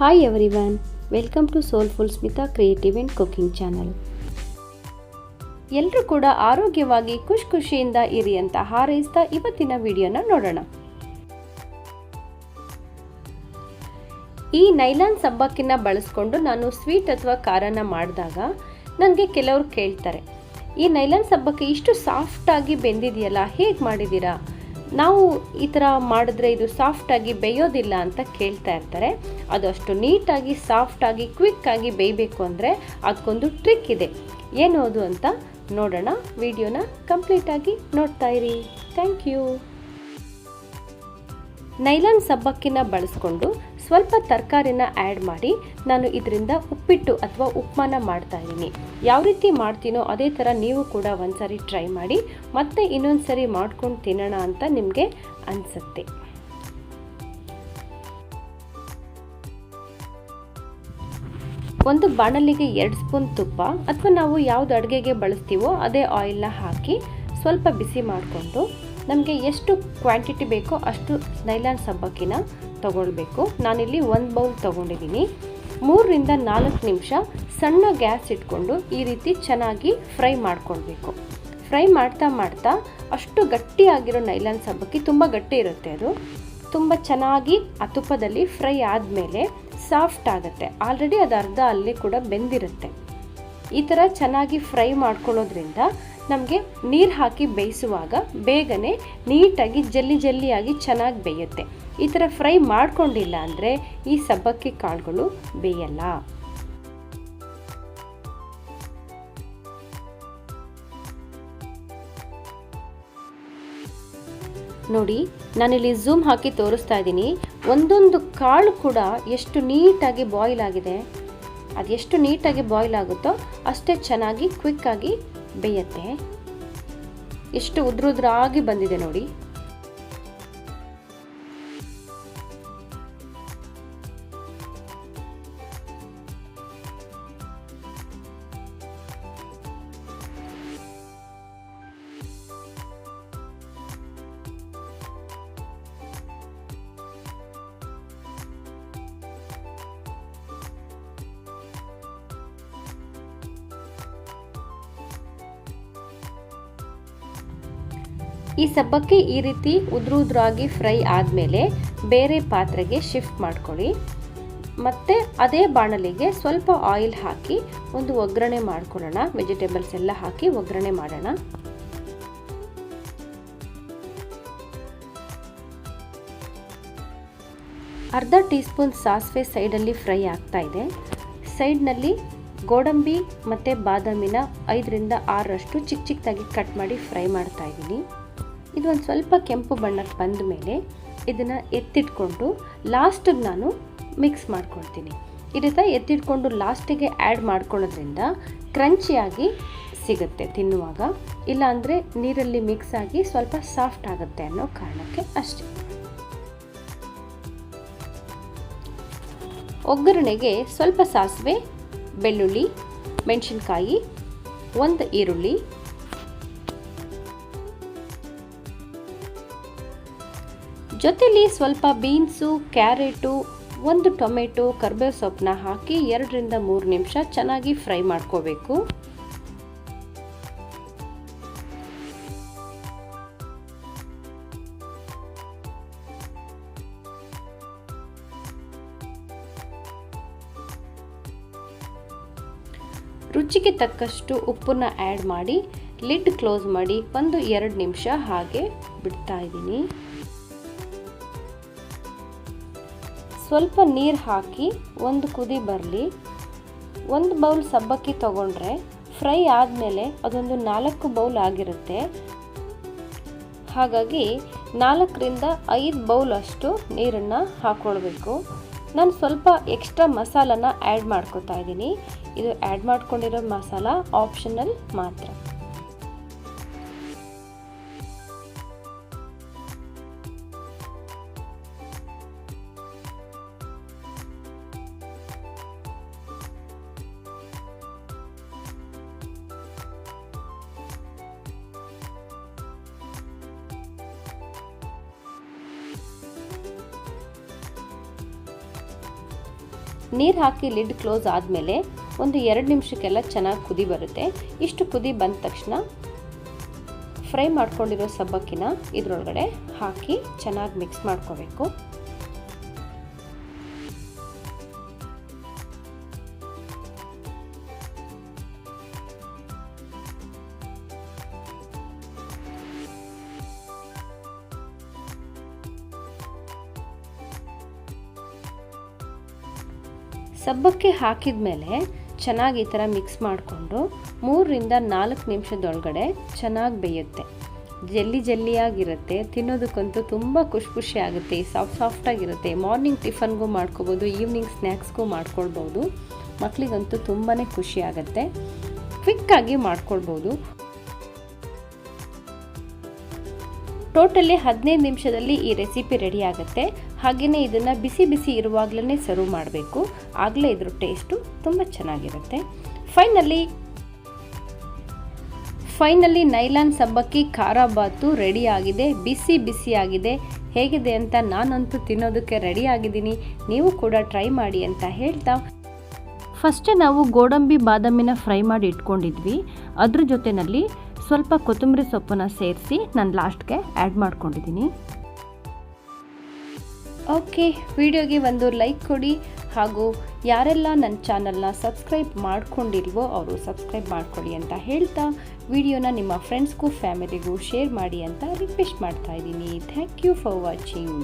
Hi everyone welcome to soulful Smita creative and cooking channel ಎಲ್ಲರೂ ಕೂಡ ಆರೋಗ್ಯವಾಗಿ ಖುಷಿ ಖುಷಿಯಿಂದ ಇರಿ ಅಂತ ಹಾರೈಸ್ತಾ ಇವತ್ತಿನ ವಿಡಿಯೋನ ನೋಡೋಣ. ಈ ನೈಲಾನ್ ಸಬ್ಬಕ್ಕಿನ ಬಳಸ್ಕೊಂಡು ನಾನು ಸ್ವೀಟ್ ಅಥವಾ ಖಾರನ ಮಾಡಿದಾಗ ನನಗೆ ಕೆಲವರು ಕೇಳ್ತಾರೆ, ಈ ನೈಲಾನ್ ಸಬ್ಬಕ್ಕೆ ಇಷ್ಟು ಸಾಫ್ಟಾಗಿ ಬೆಂದಿದೆಯಲ್ಲ, ಹೇಗೆ ಮಾಡಿದ್ದೀರಾ ನಾವು ಈ ಥರ ಮಾಡಿದ್ರೆ ಇದು ಸಾಫ್ಟಾಗಿ ಬೇಯೋದಿಲ್ಲ ಅಂತ ಕೇಳ್ತಾ ಇರ್ತಾರೆ. ಅದು ಅಷ್ಟು ನೀಟಾಗಿ ಸಾಫ್ಟಾಗಿ ಕ್ವಿಕ್ಕಾಗಿ ಬೇಯಬೇಕು ಅಂದರೆ ಅದಕ್ಕೊಂದು ಟ್ರಿಕ್ ಇದೆ. ಏನು ಅದು ಅಂತ ನೋಡೋಣ. ವಿಡಿಯೋನ ಕಂಪ್ಲೀಟಾಗಿ ನೋಡ್ತಾ ಇರಿ. ಥ್ಯಾಂಕ್ ಯು ನೈಲಾನ್ ಸಬ್ಬಕ್ಕಿನ ಬಳಸ್ಕೊಂಡು ಸ್ವಲ್ಪ ತರಕಾರಿನ ಆ್ಯಡ್ ಮಾಡಿ ನಾನು ಇದರಿಂದ ಉಪ್ಪಿಟ್ಟು ಅಥವಾ ಉಪ್ಮಾನ ಮಾಡ್ತಾ ಇದ್ದೀನಿ. ಯಾವ ರೀತಿ ಮಾಡ್ತೀನೋ ಅದೇ ಥರ ನೀವು ಕೂಡ ಒಂದ್ಸರಿ ಟ್ರೈ ಮಾಡಿ, ಮತ್ತೆ ಇನ್ನೊಂದು ಸರಿ ಮಾಡ್ಕೊಂಡು ತಿನ್ನೋಣ ಅಂತ ನಿಮಗೆ ಅನಿಸುತ್ತೆ. ಒಂದು ಬಾಣಲಿಗೆ ಎರಡು ಸ್ಪೂನ್ ತುಪ್ಪ ಅಥವಾ ನಾವು ಯಾವ್ದು ಅಡುಗೆಗೆ ಬಳಸ್ತೀವೋ ಅದೇ ಆಯಿಲ್ನ ಹಾಕಿ ಸ್ವಲ್ಪ ಬಿಸಿ ಮಾಡಿಕೊಂಡು, ನಮಗೆ ಎಷ್ಟು ಕ್ವಾಂಟಿಟಿ ಬೇಕೋ ಅಷ್ಟು ನೈಲಾನ್ ಸಬ್ಬಕ್ಕಿನ ತಗೊಳ್ಬೇಕು. ನಾನಿಲ್ಲಿ ಒಂದು ಬೌಲ್ ತೊಗೊಂಡಿದ್ದೀನಿ. ಮೂರರಿಂದ ನಾಲ್ಕು ನಿಮಿಷ ಸಣ್ಣ ಗ್ಯಾಸ್ ಇಟ್ಕೊಂಡು ಈ ರೀತಿ ಚೆನ್ನಾಗಿ ಫ್ರೈ ಮಾಡ್ಕೊಳ್ಬೇಕು. ಫ್ರೈ ಮಾಡ್ತಾ ಮಾಡ್ತಾ ಅಷ್ಟು ಗಟ್ಟಿಯಾಗಿರೋ ನೈಲಾನ್ ಸಬ್ಬಕ್ಕಿ ತುಂಬ ಗಟ್ಟಿ ಇರುತ್ತೆ ಅದು. ತುಂಬ ಚೆನ್ನಾಗಿ ಆ ತುಪ್ಪದಲ್ಲಿ ಫ್ರೈ ಆದಮೇಲೆ ಸಾಫ್ಟ್ ಆಗುತ್ತೆ. ಆಲ್ರೆಡಿ ಅದು ಅರ್ಧ ಅಲ್ಲಿ ಕೂಡ ಬೆಂದಿರುತ್ತೆ. ಈ ಥರ ಚೆನ್ನಾಗಿ ಫ್ರೈ ಮಾಡ್ಕೊಳ್ಳೋದ್ರಿಂದ ನಮಗೆ ನೀರು ಹಾಕಿ ಬೇಯಿಸುವಾಗ ಬೇಗನೆ ನೀಟಾಗಿ ಜಲ್ಲಿ ಜಲ್ಲಿಯಾಗಿ ಚೆನ್ನಾಗಿ ಬೇಯುತ್ತೆ. ಈ ಥರ ಫ್ರೈ ಮಾಡ್ಕೊಂಡಿಲ್ಲ ಅಂದರೆ ಈ ಸಬ್ಬಕ್ಕಿ ಕಾಳುಗಳು ಬೇಯಲ್ಲ. ನೋಡಿ, ನಾನಿಲ್ಲಿ ಝೂಮ್ ಹಾಕಿ ತೋರಿಸ್ತಾ ಇದ್ದೀನಿ. ಒಂದೊಂದು ಕಾಳು ಕೂಡ ಎಷ್ಟು ನೀಟಾಗಿ ಬಾಯ್ಲ್ ಆಗಿದೆ. ಅದು ಎಷ್ಟು ನೀಟಾಗಿ ಬಾಯ್ಲ್ ಆಗುತ್ತೋ ಅಷ್ಟೇ ಚೆನ್ನಾಗಿ ಕ್ವಿಕ್ಕಾಗಿ ಬೇಯತ್ತೆ. ಎಷ್ಟು ಉದ್ರುದ್ರಾಗಿ ಬಂದಿದೆ ನೋಡಿ. ಈ ಸಬ್ಬಕ್ಕಿ ಈ ರೀತಿ ಉದುರು ಉದುರಾಗಿ ಫ್ರೈ ಆದಮೇಲೆ ಬೇರೆ ಪಾತ್ರೆಗೆ ಶಿಫ್ಟ್ ಮಾಡ್ಕೊಳ್ಳಿ. ಮತ್ತು ಅದೇ ಬಾಣಲಿಗೆ ಸ್ವಲ್ಪ ಆಯಿಲ್ ಹಾಕಿ ಒಂದು ಒಗ್ಗರಣೆ ಮಾಡ್ಕೊಳ್ಳೋಣ. ವೆಜಿಟೇಬಲ್ಸ್ ಎಲ್ಲ ಹಾಕಿ ಒಗ್ಗರಣೆ ಮಾಡೋಣ. ಅರ್ಧ ಟೀ ಸ್ಪೂನ್ ಸಾಸಿವೆ ಸೈಡಲ್ಲಿ ಫ್ರೈ ಆಗ್ತಾ ಇದೆ. ಸೈಡ್ನಲ್ಲಿ ಗೋಡಂಬಿ ಮತ್ತು ಬಾದಾಮಿನ ಐದರಿಂದ ಆರರಷ್ಟು ಚಿಕ್ಕ ಚಿಕ್ಕದಾಗಿ ಕಟ್ ಮಾಡಿ ಫ್ರೈ ಮಾಡ್ತಾ ಇದ್ದೀನಿ. ಇದು ಒಂದು ಸ್ವಲ್ಪ ಕೆಂಪು ಬಣ್ಣಕ್ಕೆ ಬಂದ ಮೇಲೆ ಇದನ್ನು ಎತ್ತಿಟ್ಕೊಂಡು ಲಾಸ್ಟಿಗೆ ನಾನು ಮಿಕ್ಸ್ ಮಾಡ್ಕೊಳ್ತೀನಿ. ಈ ರೀತಿ ಎತ್ತಿಟ್ಕೊಂಡು ಲಾಸ್ಟಿಗೆ ಆ್ಯಡ್ ಮಾಡ್ಕೊಳ್ಳೋದ್ರಿಂದ ಕ್ರಂಚಿಯಾಗಿ ಸಿಗುತ್ತೆ ತಿನ್ನುವಾಗ. ಇಲ್ಲಾಂದರೆ ನೀರಲ್ಲಿ ಮಿಕ್ಸ್ ಆಗಿ ಸ್ವಲ್ಪ ಸಾಫ್ಟ್ ಆಗುತ್ತೆ ಅನ್ನೋ ಕಾರಣಕ್ಕೆ ಅಷ್ಟೆ. ಒಗ್ಗರಣೆಗೆ ಸ್ವಲ್ಪ ಸಾಸಿವೆ, ಬೆಳ್ಳುಳ್ಳಿ, ಮೆಣಸಿನ್ಕಾಯಿ, ಒಂದು ಈರುಳ್ಳಿ ಜೊತೆಲಿ ಸ್ವಲ್ಪ ಬೀನ್ಸು, ಕ್ಯಾರೆಟು, ಒಂದು ಟೊಮೆಟೊ, ಕರ್ಬೇವು ಸೊಪ್ಪನ್ನ ಹಾಕಿ ಎರಡರಿಂದ ಮೂರು ನಿಮಿಷ ಚೆನ್ನಾಗಿ ಫ್ರೈ ಮಾಡ್ಕೋಬೇಕು. ರುಚಿಗೆ ತಕ್ಕಷ್ಟು ಉಪ್ಪನ್ನ ಆ್ಯಡ್ ಮಾಡಿ ಲಿಡ್ ಕ್ಲೋಸ್ ಮಾಡಿ ಒಂದು ಎರಡು ನಿಮಿಷ ಹಾಗೆ ಬಿಡ್ತಾ ಇದ್ದೀನಿ. ಸ್ವಲ್ಪ ನೀರು ಹಾಕಿ ಒಂದು ಕುದಿ ಬರಲಿ. ಒಂದು ಬೌಲ್ ಸಬ್ಬಕ್ಕಿ ತಗೊಂಡ್ರೆ ಫ್ರೈ ಆದಮೇಲೆ ಅದೊಂದು ನಾಲ್ಕು ಬೌಲ್ ಆಗಿರುತ್ತೆ. ಹಾಗಾಗಿ ನಾಲ್ಕರಿಂದ ಐದು ಬೌಲ್ ಅಷ್ಟು ನೀರನ್ನು ಹಾಕ್ಕೊಳ್ಬೇಕು ನಾನು ಸ್ವಲ್ಪ ಎಕ್ಸ್ಟ್ರಾ ಮಸಾಲನ ಆ್ಯಡ್ ಮಾಡ್ಕೋತಾ ಇದ್ದೀನಿ. ಇದು ಆ್ಯಡ್ ಮಾಡ್ಕೊಂಡಿರೋ ಮಸಾಲ ಆಪ್ಷನಲ್ ಮಾತ್ರ. ನೀರು ಹಾಕಿ ಲಿಡ್ ಕ್ಲೋಸ್ ಆದಮೇಲೆ ಒಂದು ಎರಡು ನಿಮಿಷಕ್ಕೆಲ್ಲ ಚೆನ್ನಾಗಿ ಕುದಿ ಬರುತ್ತೆ. ಇಷ್ಟು ಕುದಿ ಬಂದ ತಕ್ಷಣ ಫ್ರೈ ಮಾಡ್ಕೊಂಡಿರೋ ಸಬ್ಬಕ್ಕಿನ ಇದರೊಳಗಡೆ ಹಾಕಿ ಚೆನ್ನಾಗಿ ಮಿಕ್ಸ್ ಮಾಡ್ಕೋಬೇಕು. ಸಬ್ಬಕ್ಕೆ ಹಾಕಿದ ಮೇಲೆ ಚೆನ್ನಾಗಿ ಈ ಥರ ಮಿಕ್ಸ್ ಮಾಡಿಕೊಂಡು ಮೂರರಿಂದ ನಾಲ್ಕು ನಿಮಿಷದೊಳಗಡೆ ಚೆನ್ನಾಗಿ ಬೇಯುತ್ತೆ. ಜಲ್ಲಿ ಜಲ್ಲಿಯಾಗಿರುತ್ತೆ, ತಿನ್ನೋದಕ್ಕಂತೂ ತುಂಬ ಖುಷಿ ಖುಷಿ ಆಗುತ್ತೆ ಸಾಫ್ಟ್ ಸಾಫ್ಟಾಗಿರುತ್ತೆ. ಮಾರ್ನಿಂಗ್ ಟಿಫನ್ಗೂ ಮಾಡ್ಕೋಬೋದು, ಈವ್ನಿಂಗ್ ಸ್ನ್ಯಾಕ್ಸ್ಗೂ ಮಾಡ್ಕೊಳ್ಬೋದು. ಮಕ್ಕಳಿಗಂತೂ ತುಂಬಾ ಖುಷಿ ಆಗುತ್ತೆ ಕ್ವಿಕ್ಕಾಗಿ ಮಾಡ್ಕೊಳ್ಬೋದು. ಟೋಟಲಿ ಹದಿನೈದು ನಿಮಿಷದಲ್ಲಿ ಈ ರೆಸಿಪಿ ರೆಡಿ ಆಗುತ್ತೆ. ಹಾಗೆಯೇ ಇದನ್ನು ಬಿಸಿ ಬಿಸಿ ಇರುವಾಗಲೇ ಸರ್ವ್ ಮಾಡಬೇಕು. ಆಗಲೇ ಇದ್ರ ಟೇಸ್ಟು ತುಂಬ ಚೆನ್ನಾಗಿರುತ್ತೆ. ಫೈನಲಿ ಫೈನಲಿ ನೈಲಾನ್ ಸಬ್ಬಕ್ಕಿ ಖಾರ ಬಾತು ರೆಡಿ ಆಗಿದೆ. ಬಿಸಿ ಬಿಸಿ ಆಗಿದೆ. ಹೇಗಿದೆ ಅಂತ ನಾನಂತೂ ತಿನ್ನೋದಕ್ಕೆ ರೆಡಿ ಆಗಿದ್ದೀನಿ. ನೀವು ಕೂಡ ಟ್ರೈ ಮಾಡಿ ಅಂತ ಹೇಳ್ತಾ. ಫಸ್ಟೇ ನಾವು ಗೋಡಂಬಿ ಬಾದಾಮಿನ ಫ್ರೈ ಮಾಡಿ ಇಟ್ಕೊಂಡಿದ್ವಿ. ಅದ್ರ ಜೊತೆಯಲ್ಲಿ ಸ್ವಲ್ಪ ಕೊತ್ತಂಬರಿ ಸೊಪ್ಪನ್ನು ಸೇರಿಸಿ ನಾನು ಲಾಸ್ಟ್ಗೆ ಆ್ಯಡ್ ಮಾಡ್ಕೊಂಡಿದ್ದೀನಿ. ಓಕೆ, ವಿಡಿಯೋಗೆ ಒಂದು ಲೈಕ್ ಕೊಡಿ. ಹಾಗೂ ಯಾರೆಲ್ಲ ನನ್ನ ಚಾನಲ್ನ ಸಬ್ಸ್ಕ್ರೈಬ್ ಮಾಡ್ಕೊಂಡಿಲ್ವೋ ಅವರು ಸಬ್ಸ್ಕ್ರೈಬ್ ಮಾಡ್ಕೊಳ್ಳಿ ಅಂತ ಹೇಳ್ತಾ ವಿಡಿಯೋನ ನಿಮ್ಮ ಫ್ರೆಂಡ್ಸ್ಗೂ ಫ್ಯಾಮಿಲಿಗೂ ಶೇರ್ ಮಾಡಿ ಅಂತ ರಿಕ್ವೆಸ್ಟ್ ಮಾಡ್ತಾ ಇದ್ದೀನಿ. Thank you for watching